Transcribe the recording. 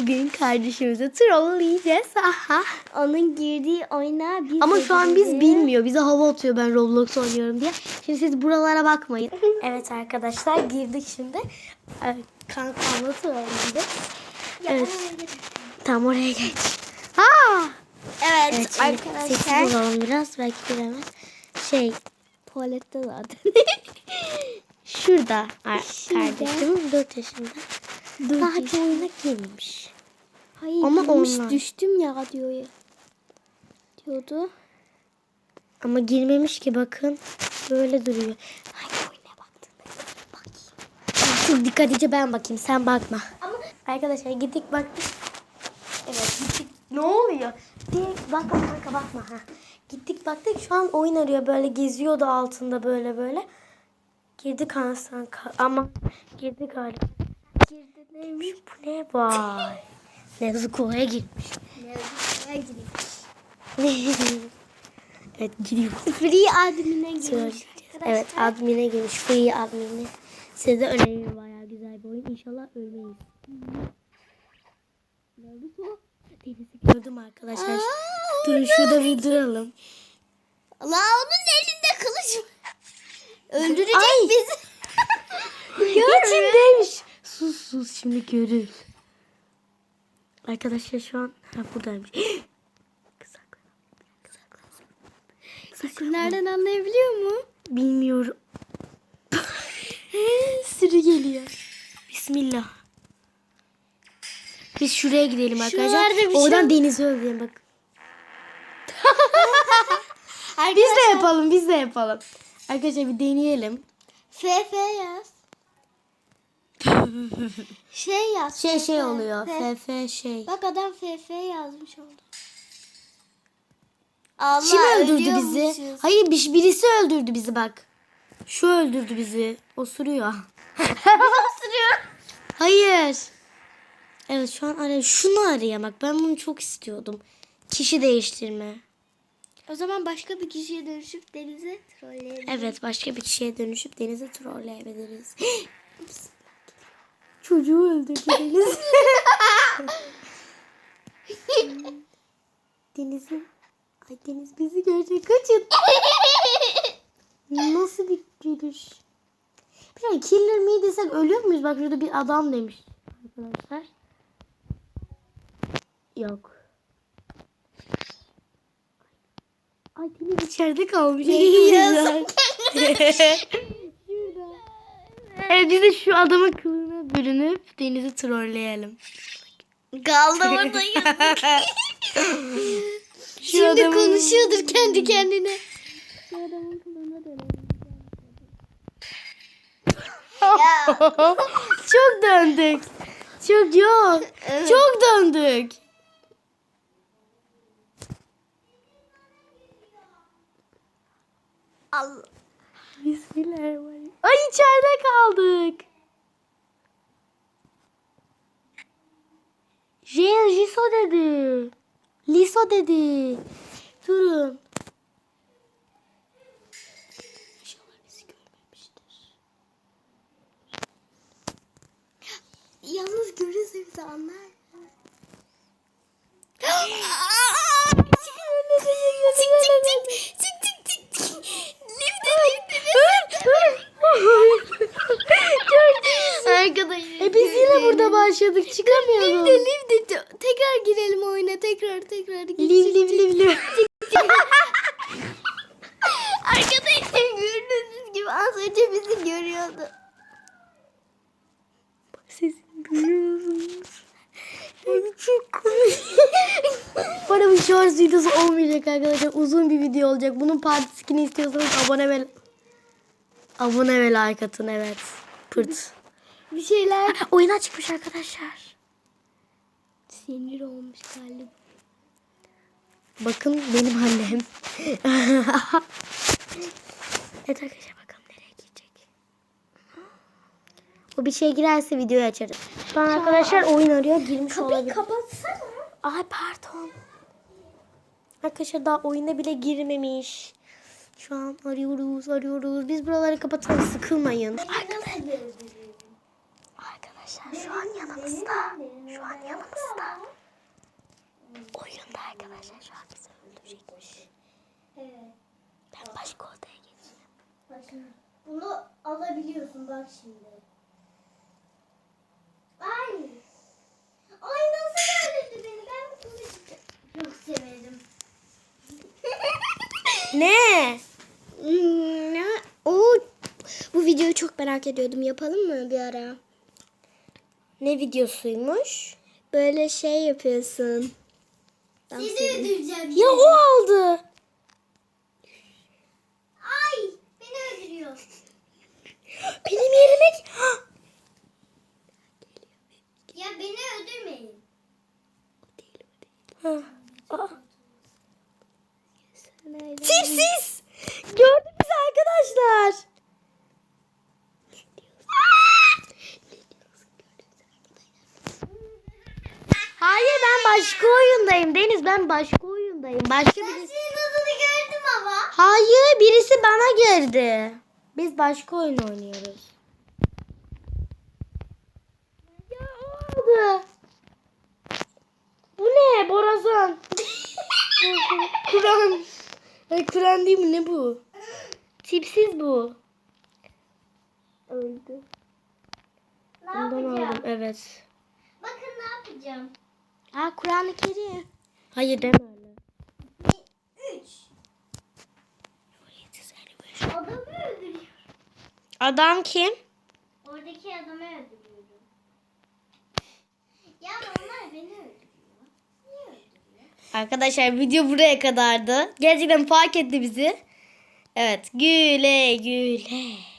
Bugün kardeşimizi trolleyeceğiz. Aha. Onun girdiği oyuna biz Ama şu an biz bilmiyor. Bize hava atıyor ben Roblox oynuyorum diye. Şimdi siz buralara bakmayın. evet arkadaşlar girdik şimdi. Ee, Kankamla trolleyeceğiz. Evet. Tam oraya geç. Ha! Evet, Evet arkadaşlar. sessiz olalım biraz. Belki giremez. Şey Tuvalette zaten. şurada Şurada. kardeşim 4 yaşında. Dört Daha oyuna girmemiş. Hayır Ama Ama onlar. düştüm ya diyor ya. Diyordu. Ama girmemiş ki bakın. Böyle duruyor. Hangi oyuna baktın? Bakayım. Çok dikkatlice ben bakayım. Sen bakma. Ama Arkadaşlar gittik baktık. Evet gittik. Ne oluyor? Direkt bakma kanka bakma. Ha. Gittik baktık şu an oyun arıyor böyle geziyordu altında böyle böyle. Girdik anasını ka- ama girdi galiba. Girdi neymiş bu ne vay. Nezuko'ya girmiş. Nereye girmiş? evet giriyor. Free admin'e girmiş. Evet admin'e girmiş. Free admin'e. Size öneririm bayağı güzel bir oyun. İnşallah ölmeyiz. Bu? Denizi gördüm arkadaşlar. Durun şurada bir duralım. La onun elinde kılıç var. Öldürecek Ay. bizi. İçindeymiş. Sus sus şimdi görür. Arkadaşlar şu an ha, buradaymış. İsimlerden anlayabiliyor mu? Bilmiyorum. Sürü geliyor. Bismillah. Biz şuraya gidelim arkadaşlar. Şuralarda bir şey Oradan yok. denize öldürelim bak. Biz de yapalım, biz de yapalım. Arkadaşlar bir deneyelim. FF yaz. Şey yaz. Şey şey oluyor. FF şey. Bak adam FF yazmış oldu. Allah Kim öldürdü bizi? ölüyormuşuz. Hayır bir- birisi öldürdü bizi bak. Şu öldürdü bizi. Osuruyor. Osuruyor. Hayır. Evet şu an araya şunu arayamak. Ben bunu çok istiyordum. Kişi değiştirme. O zaman başka bir kişiye dönüşüp denize trolleyelim. Evet başka bir kişiye dönüşüp denize trolleyebiliriz. Çocuğu öldürdü Deniz. Deniz'in Ay Deniz bizi görecek. Kaçın. Nasıl bir gülüş. Bir tane killer me desek ölüyor muyuz? Bak şurada bir adam demiş arkadaşlar. Yok. Ay Deniz içeride kalmış. Yazık. Evet biz de şu adamın kılığına bürünüp denizi trolleyelim. Kaldı burada yazık. Şu Şimdi adamın- konuşuyordur kendi kendine. Çok döndük. Çok yok. Çok döndük. Allah. Bismillahirrahmanirrahim. Ay içeride kaldık. Jiso dedi. Liso dedi. Durun. Yalnız görürse bizi anlar. Arkadaşlar. E biz yine burada başladık. Çıkamıyoruz. Tekrar girelim oyuna tekrar tekrar. Liv liv liv liv. Arkadaşlar gördüğünüz gibi az önce bizi görüyordu. Sesini duyuyor musunuz? Ay çok komik. Bana bu shorts videosu olmayacak arkadaşlar. Uzun bir video olacak. Bunun partisini istiyorsanız abone ve abone ve like atın evet. Pırt. Bir şeyler Oyuna çıkmış arkadaşlar. Sinir olmuş galiba. Bakın benim annem. evet arkadaşlar bakalım nereye girecek. O bir şey girerse videoyu açarım. Şu an arkadaşlar oyun arıyor. Girmiş olabilir. kapatsana. Ay pardon. Arkadaşlar daha oyuna bile girmemiş. Şu an arıyoruz, arıyoruz. Biz buraları kapatalım, sıkılmayın. Arkadaşlar, arkadaşlar şu an yanımızda. Şu an yanımızda. Arkadaşlar şu an bizi öldürecekmiş. Evet. Ben başka odaya geçeyim. Bak şimdi. Bunu alabiliyorsun bak şimdi. Ay. Ay nasıl öldürdü beni? Ben bu kızı çok severim. Ne? Ne? Oo, bu videoyu çok merak ediyordum. Yapalım mı bir ara? Ne videosuymuş? Böyle şey yapıyorsun. Sizi öldüreceğim. Ya o aldı. Ay beni öldürüyor. Benim yerime... Ya beni öldürmeyin. Ha. Aa. Tipsiz. Gördünüz arkadaşlar. Hayır ben başka oyundayım Deniz ben başka oyundayım. Başka Ben birisi. senin adını gördüm ama. Hayır birisi bana girdi. Biz başka oyun oynuyoruz. Ya o aldı. Bu ne? Borazan. Kur'an. Kur'an değil mi? Ne bu? Tipsiz bu. Öldü. Ne Ondan yapacağım? aldım. Evet. Bakın ne yapacağım. Ha Kur'an-ı Kerim. Hayır deme öyle. Üç. Adamı öldürüyor. Adam kim? Oradaki adamı öldürüyorum. Ya onlar beni öldürüyor. Niye öldürüyor? Arkadaşlar video buraya kadardı. Gerçekten fark etti bizi. Evet güle güle.